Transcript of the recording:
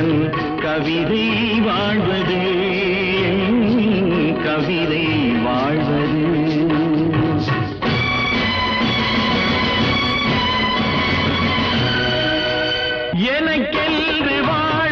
கவிதன் கவிதை வாழ்வது கவிதை வாழ்வது. எனக்கென்று வாழ்